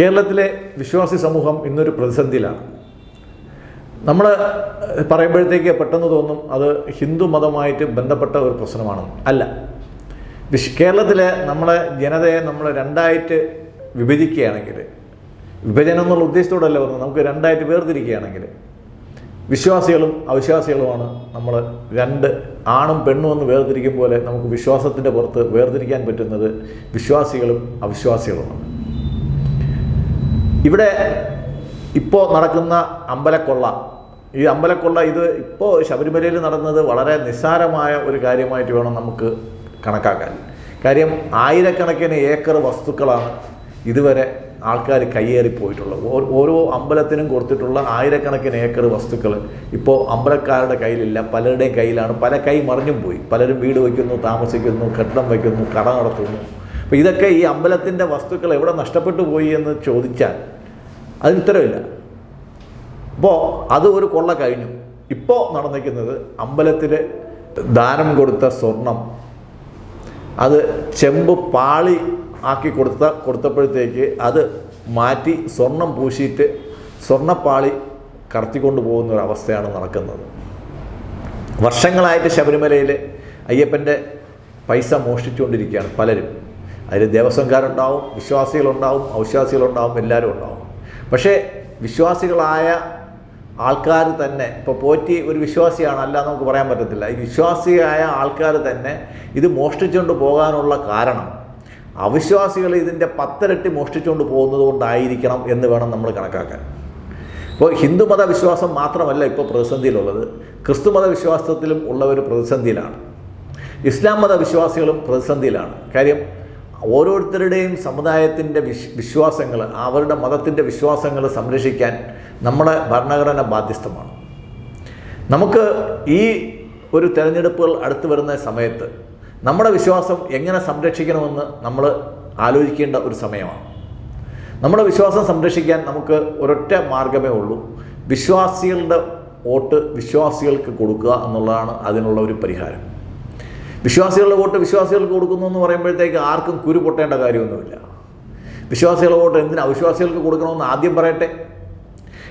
കേരളത്തിലെ വിശ്വാസി സമൂഹം ഇന്നൊരു പ്രതിസന്ധിയിലാണ്. നമ്മൾ പറയുമ്പോഴത്തേക്ക് പെട്ടെന്ന് തോന്നും അത് ഹിന്ദു മതമായിട്ട് ബന്ധപ്പെട്ട ഒരു പ്രശ്നമാണ് അല്ല. വിശ് കേരളത്തിലെ നമ്മളെ ജനതയെ നമ്മൾ രണ്ടായിട്ട് വിഭജിക്കുകയാണെങ്കിൽ വിഭജനം എന്നുള്ള ഉദ്ദേശത്തോടല്ല പറഞ്ഞത് നമുക്ക് രണ്ടായിട്ട് വേർതിരിക്കുകയാണെങ്കിൽ വിശ്വാസികളും അവിശ്വാസികളുമാണ് നമ്മൾ രണ്ട് ആണും പെണ്ണും എന്ന് വേർതിരിക്കും പോലെ നമുക്ക് വിശ്വാസത്തിന്റെ പുറത്ത് വേർതിരിക്കാൻ പറ്റുന്നത് വിശ്വാസികളും അവിശ്വാസികളുമാണ്. ഇവിടെ ഇപ്പോൾ നടക്കുന്ന അമ്പലക്കൊള്ള. ഈ അമ്പലക്കൊള്ള ഇത് ഇപ്പോൾ ശബരിമലയിൽ നടന്നത് വളരെ നിസ്സാരമായ ഒരു കാര്യമായിട്ട് വേണം നമുക്ക് കണക്കാക്കാൻ. കാര്യം ആയിരക്കണക്കിന് ഏക്കർ വസ്തുക്കളാണ് ഇതുവരെ ആൾക്കാർ കയ്യേറി പോയിട്ടുള്ളത്. ഓരോ അമ്പലത്തിനും കൊടുത്തിട്ടുള്ള ആയിരക്കണക്കിന് ഏക്കർ വസ്തുക്കൾ ഇപ്പോൾ അമ്പലക്കാരുടെ കയ്യിലില്ല. പലരുടെയും കയ്യിലാണ്. പല കൈ മറിഞ്ഞും പോയി. പലരും വീട് വയ്ക്കുന്നു താമസിക്കുന്നു കെട്ടിടം വയ്ക്കുന്നു കട നടത്തുന്നു. അപ്പോൾ ഇതൊക്കെ ഈ അമ്പലത്തിന്റെ വസ്തുക്കൾ എവിടെ നഷ്ടപ്പെട്ടു പോയി എന്ന് ചോദിച്ചാൽ അതിന് ഉത്തരവില്ല. അപ്പോൾ അത് ഒരു കൊള്ള കഴിഞ്ഞു. ഇപ്പോൾ നടന്നിരിക്കുന്നത് അമ്പലത്തിൽ ദാനം കൊടുത്ത സ്വർണം. അത് ചെമ്പ് പാളി ആക്കി കൊടുത്ത കൊടുത്തപ്പോഴത്തേക്ക് അത് മാറ്റി സ്വർണം പൂശിയിട്ട് സ്വർണപ്പാളി കടത്തിക്കൊണ്ട് പോകുന്ന ഒരു അവസ്ഥയാണ് നടക്കുന്നത്. വർഷങ്ങളായിട്ട് ശബരിമലയിൽ അയ്യപ്പന്റെ പൈസ മോഷ്ടിച്ചുകൊണ്ടിരിക്കുകയാണ് പലരും. അതിൽ ദേവസ്വംകാരുണ്ടാവും വിശ്വാസികളുണ്ടാവും അവിശ്വാസികളുണ്ടാവും എല്ലാവരും ഉണ്ടാവും. പക്ഷേ വിശ്വാസികളായ ആൾക്കാർ തന്നെ ഇപ്പോൾ പോറ്റി ഒരു വിശ്വാസിയാണ് അല്ല നമുക്ക് പറയാൻ പറ്റത്തില്ല. ഈ വിശ്വാസിയായ ആൾക്കാർ തന്നെ ഇത് മോഷ്ടിച്ചുകൊണ്ട് പോകാനുള്ള കാരണം അവിശ്വാസികൾ ഇതിന്റെ പത്തരട്ടി മോഷ്ടിച്ചുകൊണ്ട് പോകുന്നത് കൊണ്ടായിരിക്കണം എന്ന് വേണം നമ്മൾ കണക്കാക്കാൻ. ഇപ്പോൾ ഹിന്ദുമത വിശ്വാസം മാത്രമല്ല ഇപ്പോൾ പ്രതിസന്ധിയിലുള്ളത്. ക്രിസ്തുമത വിശ്വാസത്തിലും ഉള്ളവർ പ്രതിസന്ധിയിലാണ്. ഇസ്ലാം മത വിശ്വാസികളും പ്രതിസന്ധിയിലാണ്. കാര്യം ഓരോരുത്തരുടെയും സമുദായത്തിന്റെ വിശ് വിശ്വാസങ്ങൾ അവരുടെ മതത്തിന്റെ വിശ്വാസങ്ങൾ സംരക്ഷിക്കാൻ നമ്മുടെ ഭരണഘടന ബാധ്യസ്ഥമാണ്. നമുക്ക് ഈ ഒരു തിരഞ്ഞെടുപ്പുകൾ അടുത്തു വരുന്ന സമയത്ത് നമ്മുടെ വിശ്വാസം എങ്ങനെ സംരക്ഷിക്കണമെന്ന് നമ്മൾ ആലോചിക്കേണ്ട ഒരു സമയമാണ്. നമ്മുടെ വിശ്വാസം സംരക്ഷിക്കാൻ നമുക്ക് ഒരൊറ്റ മാർഗമേ ഉള്ളൂ. വിശ്വാസികളുടെ വോട്ട് വിശ്വാസികൾക്ക് കൊടുക്കുക എന്നുള്ളതാണ് അതിനുള്ള ഒരു പരിഹാരം. വിശ്വാസികളുടെ വോട്ട് വിശ്വാസികൾക്ക് കൊടുക്കുന്നു എന്ന് പറയുമ്പോഴത്തേക്ക് ആർക്കും കുരു പൊട്ടേണ്ട കാര്യമൊന്നുമില്ല. വിശ്വാസികളുടെ വോട്ട് എന്തിനാ അവിശ്വാസികൾക്ക് കൊടുക്കണമെന്ന് ആദ്യം പറയട്ടെ.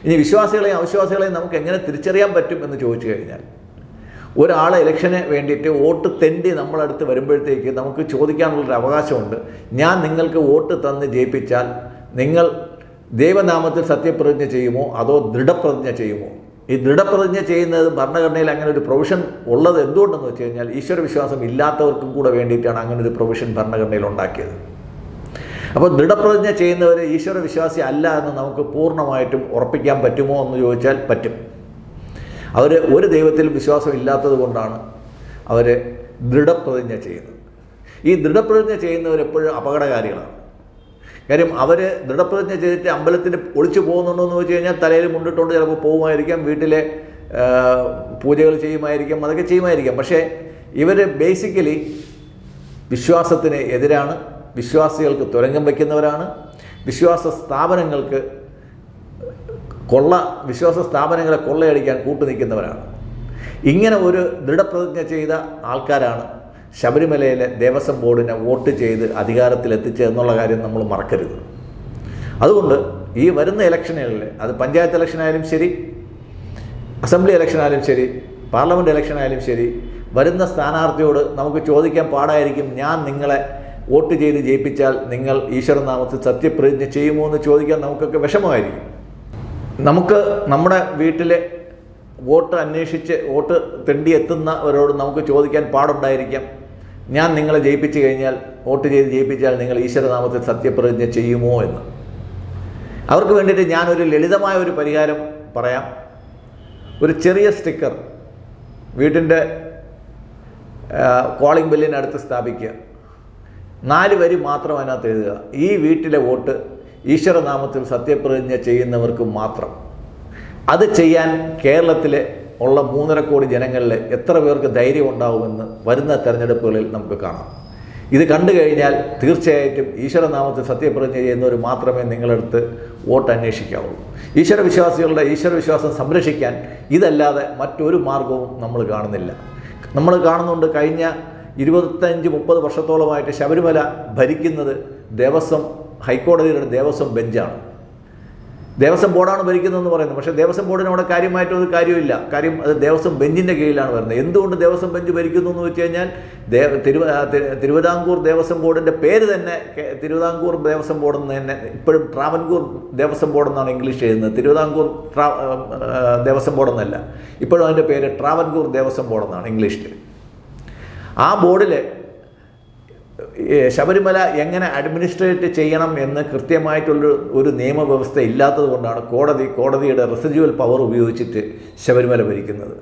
ഇനി വിശ്വാസികളെയും അവിശ്വാസികളെയും നമുക്ക് എങ്ങനെ തിരിച്ചറിയാൻ പറ്റും എന്ന് ചോദിച്ചു കഴിഞ്ഞാൽ ഒരാളെ ഇലക്ഷന് വേണ്ടിയിട്ട് വോട്ട് തെണ്ടി നമ്മളടുത്ത് വരുമ്പോഴത്തേക്ക് നമുക്ക് ചോദിക്കാനുള്ളൊരു അവകാശമുണ്ട്. ഞാൻ നിങ്ങൾക്ക് വോട്ട് തന്ന് ജയിപ്പിച്ചാൽ നിങ്ങൾ ദൈവനാമത്തിൽ സത്യപ്രതിജ്ഞ ചെയ്യുമോ? അതോ ദൃഢപ്രതിജ്ഞ ചെയ്യുമോ? ഈ ദൃഢപ്രതിജ്ഞ ചെയ്യുന്നത് ഭരണഘടനയിൽ അങ്ങനെ ഒരു പ്രൊവിഷൻ ഉള്ളത് എന്തുകൊണ്ടെന്ന് വെച്ച് കഴിഞ്ഞാൽ ഈശ്വര വിശ്വാസം ഇല്ലാത്തവർക്കും കൂടെ വേണ്ടിയിട്ടാണ് അങ്ങനെ ഒരു പ്രൊവിഷൻ ഭരണഘടനയിൽ ഉണ്ടാക്കിയത്. അപ്പോൾ ദൃഢപ്രതിജ്ഞ ചെയ്യുന്നവർ ഈശ്വര വിശ്വാസി അല്ല എന്ന് നമുക്ക് പൂർണമായിട്ടും ഉറപ്പിക്കാൻ പറ്റുമോ എന്ന് ചോദിച്ചാൽ പറ്റും. അവർ ഒരു ദൈവത്തിലും വിശ്വാസം ഇല്ലാത്തത് കൊണ്ടാണ് അവർ ദൃഢപ്രതിജ്ഞ ചെയ്യുന്നത്. ഈ ദൃഢപ്രതിജ്ഞ ചെയ്യുന്നവർ എപ്പോഴും അപകടകാരികളാണ്. കാര്യം അവർ ദൃഢപ്രതിജ്ഞ ചെയ്തിട്ട് അമ്പലത്തിന് ഒളിച്ചു പോകുന്നുണ്ടോ എന്ന് വെച്ച് കഴിഞ്ഞാൽ തലയിൽ മുണ്ടിട്ടുകൊണ്ട് ചിലപ്പോൾ പോകുമായിരിക്കാം വീട്ടിലെ പൂജകൾ ചെയ്യുമായിരിക്കാം അതൊക്കെ ചെയ്യുമായിരിക്കാം. പക്ഷേ ഇവർ ബേസിക്കലി വിശ്വാസത്തിന് എതിരാണ് വിശ്വാസികൾക്ക് തുരങ്കം വയ്ക്കുന്നവരാണ് വിശ്വാസ സ്ഥാപനങ്ങൾക്ക് കൊള്ള വിശ്വാസ സ്ഥാപനങ്ങളെ കൊള്ളയടിക്കാൻ കൂട്ടുനിൽക്കുന്നവരാണ്. ഇങ്ങനെ ഒരു ദൃഢപ്രതിജ്ഞ ചെയ്ത ആൾക്കാരാണ് ശബരിമലയിലെ ദേവസ്വം ബോർഡിനെ വോട്ട് ചെയ്ത് അധികാരത്തിൽ എന്നുള്ള കാര്യം നമ്മൾ മറക്കരുത്. അതുകൊണ്ട് ഈ വരുന്ന ഇലക്ഷനുകളിൽ അത് പഞ്ചായത്ത് ഇലക്ഷനായാലും ശരി അസംബ്ലി ഇലക്ഷനായാലും ശരി പാർലമെന്റ് ഇലക്ഷനായാലും ശരി വരുന്ന സ്ഥാനാർത്ഥിയോട് നമുക്ക് ചോദിക്കാൻ പാടായിരിക്കും ഞാൻ നിങ്ങളെ വോട്ട് ചെയ്ത് ജയിപ്പിച്ചാൽ നിങ്ങൾ ഈശ്വരനാമത്തിൽ സത്യപ്രതിജ്ഞ ചെയ്യുമോ? എന്ന് ചോദിക്കാൻ നമുക്കൊക്കെ വിഷമമായിരിക്കും. നമുക്ക് നമ്മുടെ വീട്ടിലെ വോട്ട് അന്വേഷിച്ച് വോട്ട് തെണ്ടി എത്തുന്നവരോട് നമുക്ക് ചോദിക്കാൻ പാടുണ്ടായിരിക്കാം. ഞാൻ നിങ്ങളെ ജയിപ്പിച്ചു കഴിഞ്ഞാൽ വോട്ട് ചെയ്ത് ജയിപ്പിച്ചാൽ നിങ്ങൾ ഈശ്വരനാമത്തിൽ സത്യപ്രതിജ്ഞ ചെയ്യുമോ എന്ന്. അവർക്ക് വേണ്ടിയിട്ട് ഞാനൊരു ലളിതമായ ഒരു പരിഹാരം പറയാം. ഒരു ചെറിയ സ്റ്റിക്കർ വീട്ടിന്റെ കോളിംഗ് ബെല്ലിനടുത്ത് സ്ഥാപിക്കുക. നാല് വരി മാത്രം അതിനകത്ത് എഴുതുക. ഈ വീട്ടിലെ വോട്ട് ഈശ്വരനാമത്തിൽ സത്യപ്രതിജ്ഞ ചെയ്യുന്നവർക്ക് മാത്രം. അത് ചെയ്യാൻ കേരളത്തിലെ ഉള്ള മൂന്നര കോടി ജനങ്ങളിൽ എത്ര പേർക്ക് ധൈര്യം ഉണ്ടാവുമെന്ന് വരുന്ന തെരഞ്ഞെടുപ്പുകളിൽ നമുക്ക് കാണാം. ഇത് കണ്ടു കഴിഞ്ഞാൽ തീർച്ചയായിട്ടും ഈശ്വരനാമത്തിൽ സത്യപ്രതിജ്ഞ ചെയ്യുന്നവർ മാത്രമേ നിങ്ങളടുത്ത് വോട്ട് അന്വേഷിക്കാവുള്ളൂ ഈശ്വര വിശ്വാസം സംരക്ഷിക്കാൻ ഇതല്ലാതെ മറ്റൊരു മാർഗവും നമ്മൾ കാണുന്നില്ല. നമ്മൾ കാണുന്നുണ്ട് കഴിഞ്ഞ ഇരുപത്തഞ്ച് മുപ്പത് വർഷത്തോളമായിട്ട് ശബരിമല ഭരിക്കുന്നത് ദേവസ്വം ഹൈക്കോടതിയുടെ ദേവസ്വം ബെഞ്ചാണ്. ദേവസ്വം ബോർഡാണ് ഭരിക്കുന്നതെന്ന് പറയുന്നത് പക്ഷേ ദേവസ്വം ബോർഡിന് അവിടെ കാര്യമായിട്ട് ഒരു കാര്യമില്ല കാര്യം അത് ദേവസ്വം ബെഞ്ചിന്റെ കീഴിലാണ് വരുന്നത്. എന്തുകൊണ്ട് ദേവസ്വം ബെഞ്ച് ഭരിക്കുന്നു എന്ന് വെച്ച് കഴിഞ്ഞാൽ ദേവ തിരുവ തിരുവിതാംകൂർ ദേവസ്വം ബോർഡിന്റെ പേര് തന്നെ തിരുവിതാംകൂർ ദേവസ്വം ബോർഡ് എന്ന് തന്നെ ഇപ്പോഴും ട്രാവൻകൂർ ദേവസ്വം ബോർഡ് എന്നാണ് ഇംഗ്ലീഷ് എഴുതുന്നത്. തിരുവിതാംകൂർ ട്രാ ദേവസ്വം ബോർഡ് എന്നല്ല. ഇപ്പോഴും അതിന്റെ പേര് ട്രാവൻകൂർ ദേവസ്വം ബോർഡ് എന്നാണ് ഇംഗ്ലീഷിൽ ആ ബോർഡിൽ ശബരിമല എങ്ങനെ അഡ്മിനിസ്ട്രേറ്റ് ചെയ്യണം എന്ന് കൃത്യമായിട്ടുള്ള ഒരു നിയമവ്യവസ്ഥ ഇല്ലാത്തത് കൊണ്ടാണ് കോടതി കോടതിയുടെ റെസിഡ്യുവൽ പവർ ഉപയോഗിച്ചിട്ട് ശബരിമല ഭരിക്കുന്നത്.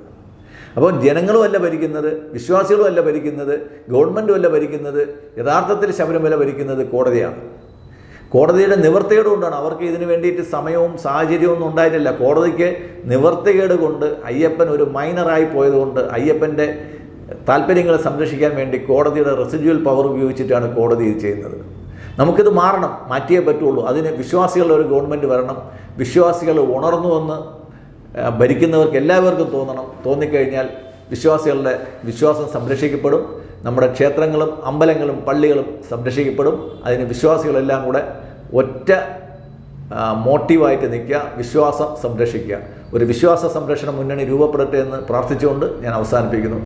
അപ്പോൾ ജനങ്ങളും അല്ല ഭരിക്കുന്നത് വിശ്വാസികളും അല്ല ഭരിക്കുന്നത് ഗവൺമെന്റും അല്ല ഭരിക്കുന്നത് യഥാർത്ഥത്തിൽ ശബരിമല ഭരിക്കുന്നത് കോടതിയാണ്. കോടതിയുടെ നിവർത്തികേട് കൊണ്ടാണ്. അവർക്ക് ഇതിനു വേണ്ടിയിട്ട് സമയവും സാഹചര്യവും ഒന്നും ഉണ്ടായിട്ടില്ല. കോടതിക്ക് നിവർത്തികേട് കൊണ്ട് അയ്യപ്പൻ ഒരു മൈനറായി പോയതുകൊണ്ട് അയ്യപ്പന്റെ താല്പര്യങ്ങളെ സംരക്ഷിക്കാൻ വേണ്ടി കോടതിയുടെ റെസിഡ്യുവൽ പവർ ഉപയോഗിച്ചിട്ടാണ് കോടതി ഇത് ചെയ്യുന്നത്. നമുക്കിത് മാറണം മാറ്റിയേ പറ്റുള്ളൂ. അതിന് വിശ്വാസികളുടെ ഒരു ഗവൺമെന്റ് വരണം. വിശ്വാസികൾ ഉണർന്നുവെന്ന് ഭരിക്കുന്നവർക്ക് എല്ലാവർക്കും തോന്നണം. തോന്നിക്കഴിഞ്ഞാൽ വിശ്വാസികളുടെ വിശ്വാസം സംരക്ഷിക്കപ്പെടും. നമ്മുടെ ക്ഷേത്രങ്ങളും അമ്പലങ്ങളും പള്ളികളും സംരക്ഷിക്കപ്പെടും. അതിന് വിശ്വാസികളെല്ലാം കൂടെ ഒറ്റ മോട്ടീവായിട്ട് നിൽക്കുക വിശ്വാസം സംരക്ഷിക്കുക. ഒരു വിശ്വാസ സംരക്ഷണ മുന്നണി രൂപപ്പെടട്ടെ എന്ന് പ്രാർത്ഥിച്ചുകൊണ്ട് ഞാൻ അവസാനിപ്പിക്കുന്നു.